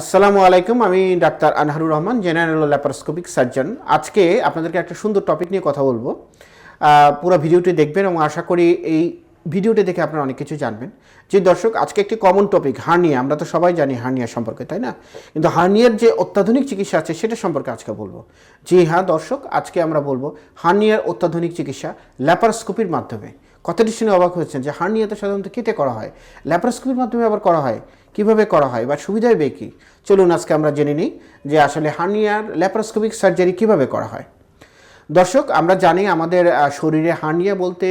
আসসালামু আলাইকুম, আমি doctor Anharur Rahman, general laparoscopic surgeon. আজকে আপনাদেরকে একটা সুন্দর টপিক নিয়ে কথা বলব। পুরো ভিডিওটি দেখবেন এবং আশা করি এই ভিডিওটি দেখে আপনারা অনেক কিছু জানবেন। যে দর্শক, আজকে একটি কমন টপিক হার্নিয়া আমরা তো সবাই জানি হার্নিয়া সম্পর্কে, তাই না? কিন্তু হার্নিয়ার যে অত্যাধুনিক চিকিৎসা আছে, সেটা সম্পর্কে আজকে বলব। জি হ্যাঁ দর্শক, আজকে আমরা বলব হার্নিয়ার অত্যাধুনিক চিকিৎসা ল্যাপারোস্কোপির মাধ্যমে। কথাটি শুনে অবাক হয়েছেন যে হার্নিয়া তো সাধারণত কেটে করা হয়? ল্যাপারোস্কোপির মাধ্যমে আবার করা হয়? কীভাবে করা হয় বা সুবিধায় বে কি? চলুন আজকে আমরা জেনে নিই যে আসলে হার্নিয়ার ল্যাপারোস্কোপিক সার্জারি কীভাবে করা হয়। দর্শক, আমরা জানি আমাদের শরীরে হার্নিয়া বলতে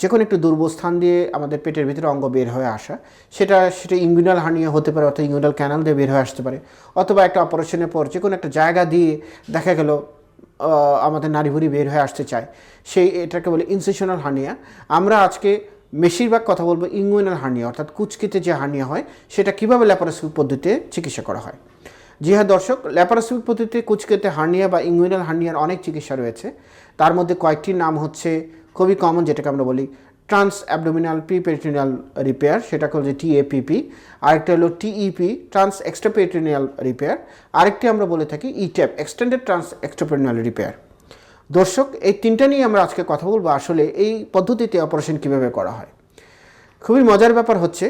যে কোনো একটু দুর্বল স্থান দিয়ে আমাদের পেটের ভিতরে অঙ্গ বের হয়ে আসা, সেটা সেটা ইঙ্গুইনাল হার্নিয়া হতে পারে অথবা ইঙ্গুইনাল ক্যানাল দিয়ে বের হয়ে আসতে পারে, অথবা একটা অপারেশনের পর যে কোনো একটা জায়গা দিয়ে দেখা গেল আমাদের নাড়িভুড়ি বের হয়ে আসতে চায়। সেই এটাকে বলে ইনসেশনাল হার্নিয়া আমরা আজকে বেশিরভাগ কথা বলব ইঙ্গুইনাল হার্নিয়া অর্থাৎ কুচকিতে যে হার্নিয়া হয়, সেটা কীভাবে ল্যাপারোস্কোপি পদ্ধতিতে চিকিৎসা করা হয়? জি হ্যাঁ দর্শক ল্যাপারোস্কোপি পদ্ধতিতে কুচকেতে হার্নিয়া বা ইঙ্গুইনাল হার্নিয়ার অনেক চিকিৎসা রয়েছে। তার মধ্যে কয়েকটির নাম হচ্ছে খুবই কমন যেটাকে আমরা বলি ট্রান্স অ্যাবডোমিনাল প্রিপেরিটোনিয়াল রিপেয়ার সেটা হচ্ছে টিএপিপি আরেকটা হলো টিইপি ট্রান্স এক্সট্রাপেরিটোনিয়াল রিপেয়ার আরেকটি আমরা বলে থাকি eTEP extended trans extraperitoneal repair দর্শক, এই তিনটা নিয়ে আমরা আজকে কথা বলব। আসলে এই পদ্ধতিতে অপারেশন কীভাবে করা হয়? খুবই মজার ব্যাপার হচ্ছে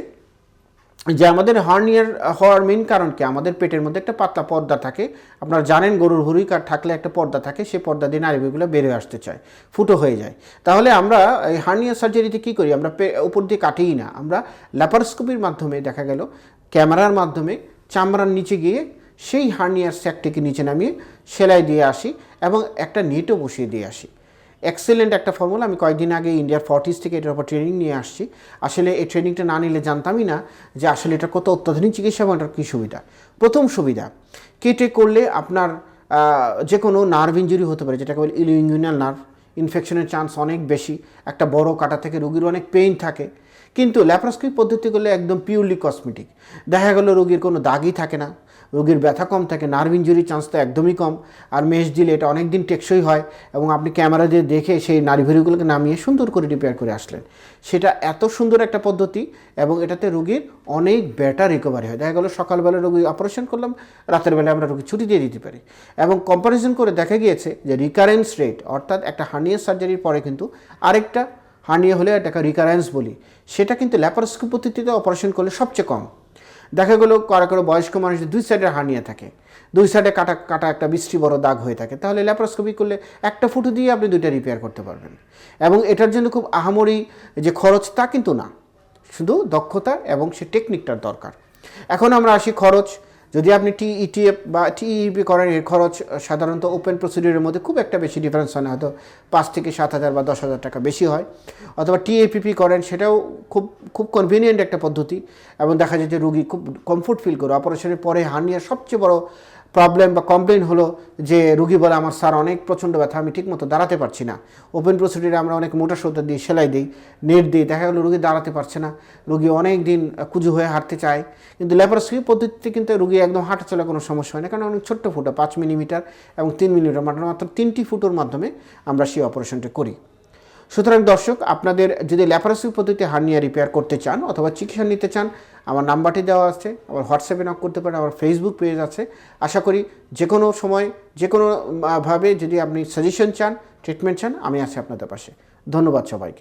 যে আমাদের হার্নিয়ার হওয়ার মেন কারণ কি? আমাদের পেটের মধ্যে একটা পাতলা পর্দা থাকে। আপনারা জানেন গরুর হুড়ি কাঠ থাকলে একটা পর্দা থাকে সেই পর্দা দিয়ে বের হয়ে আসতে চায়, ফুটো হয়ে যায়। তাহলে আমরা এই হার্নিয়া সার্জারিতে কী করি? আমরা উপর দিয়ে কাটিই না। আমরা ল্যাপারোস্কোপির মাধ্যমে দেখা গেল, ক্যামেরার মাধ্যমে চামড়ার নিচে গিয়ে সেই হার্নিয়ার স্যাকটিকে নিচে নামিয়ে সেলাই দিয়ে আসি এবং একটা নেটও বসিয়ে দিয়ে আসি। এক্সেলেন্ট একটা ফর্মুলা আমি কয়েকদিন আগে ইন্ডিয়ার ফর্টিস থেকে এটার উপর ট্রেনিং নিয়ে আসছি। আসলে এই ট্রেনিংটা না নিলে জানতামই না যে আসলে এটা কত অত্যাধুনিক চিকিৎসা এবং এটার কী সুবিধা। প্রথম সুবিধা কেটে করলে আপনার যে কোনো নার্ভ ইঞ্জুরি হতে পারে, যেটাকে বলে ইলিউইনাল নার্ভ ইনফেকশনের চান্স অনেক বেশি। একটা বড় কাটা থেকে রোগীর অনেক পেইন থাকে। কিন্তু ল্যাপারোস্কোপি পদ্ধতি করলে একদম পিওরলি কসমেটিক দেখা গেল রোগীর কোনো দাগই থাকে না। রোগীর ব্যথা কম থাকে নার্ভ ইঞ্জুরির চান্স তো একদমই কম। আর মেশ দিলে এটা অনেক দিন টেকসই হয় এবং আপনি ক্যামেরা দিয়ে দেখে সেই নাড়িভুড়িগুলোকে নামিয়ে সুন্দর করে রিপেয়ার করে আসলেন। সেটা এত সুন্দর একটা পদ্ধতি এবং এটাতে রোগীর অনেক বেটার রিকভারি হয়। দেখা গেলো সকালবেলা রোগী অপারেশন করলাম, রাতের বেলায় আমরা রোগী ছুটি দিয়ে দিতে পারি। এবং কম্পারিজন করে দেখা গিয়েছে যে রিকারেন্স রেট অর্থাৎ একটা হার্নিয়া সার্জারির পরে কিন্তু আরেকটা হার্নিয়া হলে এটাকে রিকারেন্স বলি। সেটা কিন্তু ল্যাপারোস্কোপি পদ্ধতিতে অপারেশন করলে সবচেয়ে কম। দেখা গেলো কারও কারও বয়স্ক মানুষের দুই সাইডে হার্নিয়া থাকে। দুই সাইডে কাটা কাটা একটা বৃষ্টি বড় দাগ হয়ে থাকে। তাহলে ল্যাপারোস্কোপি করলে একটা ফুটো দিয়ে আপনি দুইটা রিপেয়ার করতে পারবেন। এবং এটার জন্য খুব আহামরি যে খরচ তা কিন্তু না। শুধু দক্ষতা এবং সে টেকনিকটার দরকার। এখন আমরা আসি খরচ। যদি আপনি টি ইটিএফ বা টিইপি করেন, এর খরচ সাধারণত ওপেন প্রসিডিউরের মধ্যে খুব একটা বেশি ডিফারেন্স হয় না। হয়তো পাঁচ থেকে সাত হাজার বা দশ হাজার টাকা বেশি হয়। অথবা টিএপিপি করেন, সেটাও খুব খুব কনভিনিয়েন্ট একটা পদ্ধতি। এবং দেখা যায় যে রুগী খুব কমফোর্ট ফিল করে। অপারেশনের পরে হার্নিয়ার সবচেয়ে বড় প্রবলেম বা কমপ্লেন হলো যে, রুগী বলে আমার স্যার অনেক প্রচণ্ড ব্যথা, আমি ঠিকমতো দাঁড়াতে পারছি না। ওপেন প্রসিডিউরে আমরা অনেক মোটা সৌদা দিয়ে সেলাই দিই, নেট দিই, দেখা গেলো রুগী দাঁড়াতে পারছে না। রুগী অনেক দিন কুজু হয়ে হাঁটতে চায়। কিন্তু ল্যাপারোস্কোপি পদ্ধতিতে কিন্তু রুগী একদম হাঁটা চলা কোনো সমস্যা হয় না। কারণ অনেক ছোট্ট ফুটো, পাঁচ মিলিমিটার এবং তিন মিলিমিটার, মাত্র তিনটি ফুটোর মাধ্যমে আমরা সেই অপারেশনটা করি। সুতরাং দর্শক, আপনাদের যদি ল্যাপারোসি পদ্ধতিতে হার্নিয়া রিপেয়ার করতে চান অথবা চিকিৎসা নিতে চান, আমার নাম্বারটি দেওয়া আছে, আমার হোয়াটসঅ্যাপে নক করতে পারেন, আমার ফেসবুক পেজ আছে। আশা করি যে কোনো সময়, যে কোনোভাবে যদি আপনি সাজেশন চান ট্রিটমেন্ট চান, আমি আছি আপনাদের পাশে। ধন্যবাদ সবাইকে।